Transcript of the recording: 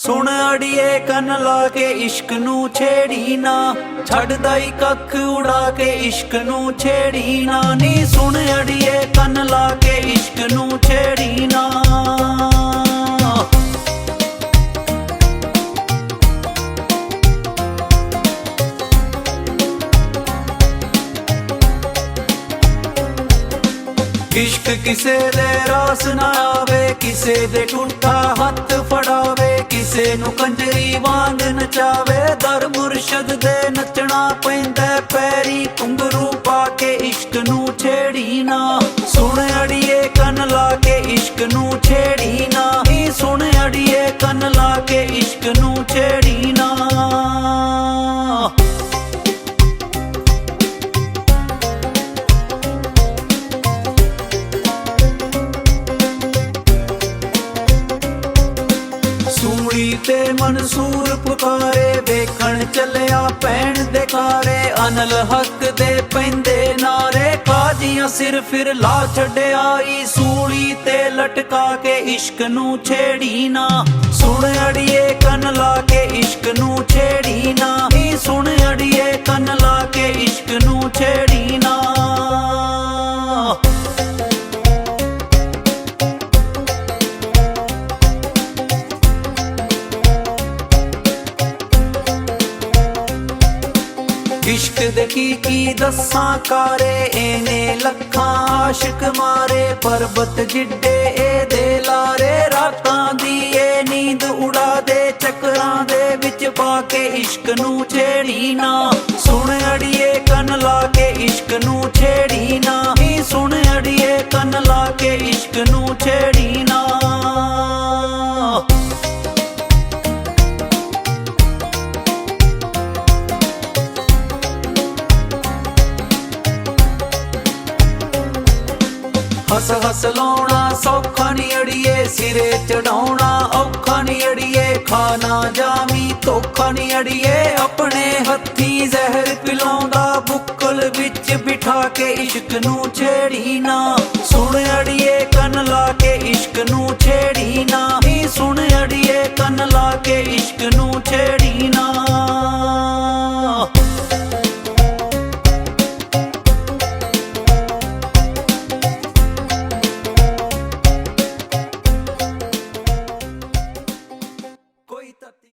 ਸੁਣ ਅੜੀਏ ਕੰਨ ਲਾ ਕੇ ਇਸ਼ਕ ਨੂੰ ਛੇੜੀ ਨਾ। ਛੱਡਦਾ ਹੀ ਕੱਖ ਉਡਾ ਕੇ ਇਸ਼ਕ ਨੂੰ ਛੇੜੀ ਨਾ। ਨੀ ਸੁਣ ਅੜੀਏ ਕੰਨ ਲਾ ਕੇ ਇਸ਼ਕ ਕਿਸੇ ਦੇ ਰਾਸ ਨਾ ਆਵੇ, ਕਿਸੇ ਦੇ ਟੁੱਟਾ ਹੱਥ ਫੜਾਵੇ, ਕਿਸੇ ਨੂੰ ਕੰਜਰੀ ਵਾਂਗ ਨਚਾਵੇ। ਦਰ ਮੁਰਸ਼ਦ ਦੇ ਨੱਚਣਾ ਪੈਂਦਾ ਪੈਰੀ ਘੁੰਗਰੂ ਪਾ ਕੇ ਇਸ਼ਕ ਨੂੰ ਛੇੜੀ ਨਾ। ਸੁਣ ਅੜੀਏ ਕੰਨ ਲਾ ਕੇ ਇਸ਼ਕ ਨੂੰ ਛੇੜੀ ਤੇ ਮਨਸੂਰ ਪੁਕਾਰੇ ਵੇਖਣ ਚੱਲਿਆ ਪੈਣ ਦੇ ਕਾਰੇ ਅਨਲ ਹੱਕ ਦੇ ਪੈਂਦੇ ਨਾਰੇ ਕਾਜੀਆਂ ਸਿਰ ਫਿਰ ਲਾ ਛੱਡਿਆਈ ਸੂਲੀ ਤੇ ਲਟਕਾ ਕੇ ਇਸ਼ਕ ਨੂੰ ਛੇੜੀ ਨਾ। ਸੁਣ ਅੜੀਏ ਕੰਨ ਲਾ ਕੇ ਇਸ਼ਕ ਨੂੰ ਛੇੜੀ ਇਸ਼ਕ ਦੇ ਕੀ ਕੀ ਦੱਸਾਂ ਕਾਰੇ, ਇਹਨੇ ਲੱਖਾਂ ਆਸ਼ਿਕ ਮਾਰੇ, ਪਰਬਤ ਜਿੱਡੇ ਇਹਦੇ ਲਾਰੇ, ਰਾਤਾਂ ਦੀ ਇਹ ਨੀਂਦ ਉਡਾ ਦੇ ਚੱਕਰਾਂ ਦੇ ਵਿੱਚ ਪਾ ਕੇ ਇਸ਼ਕ ਨੂੰ ਛੇੜੀ ਨਾ। ਸੁਣ ਅੜੀਏ ਕੰਨ ਲਾ ਕੇ ਇਸ਼ਕ ਨੂੰ ਛੇੜੀ ਨਾ। ਹੀ ਸੁਣ ਅੜੀਏ ਕੰਨ ਲਾ ਕੇ ਇਸ਼ਕ ਨੂੰ ਛੇੜੀ ਹੱਸ ਹੱਸ ਲਾਉਣਾ, ਸੌਖਾ ਨੀ ਅੜੀਏ ਸਿਰੇ ਚੜਾਉਣਾ, ਔਖਾ ਨੀ ਅੜੀਏ ਖਾਣਾ ਜਾਮੀ ਧੋਖਾ ਨੀ ਅੜੀਏ ਆਪਣੇ ਹੱਥੀ ਜ਼ਹਿਰ ਪਿਲਾਉਂਦਾ, ਬੁੱਕਲ ਵਿੱਚ ਬਿਠਾ ਕੇ ਇਸ਼ਕ ਨੂੰ ਛੇੜੀ ਨਾ। ਸੁਣ ਅੜੀਏ ਕੰਨ ਲਾ ਕੇ ਇਸ਼ਕ ਨੂੰ ਛੇੜੀ ਨਾ। ਹੀ ਸੁਣ ਅੜੀਏ ਕੰਨ ਲਾ ਕੇ ਇਸ਼ਕ ਨੂੰ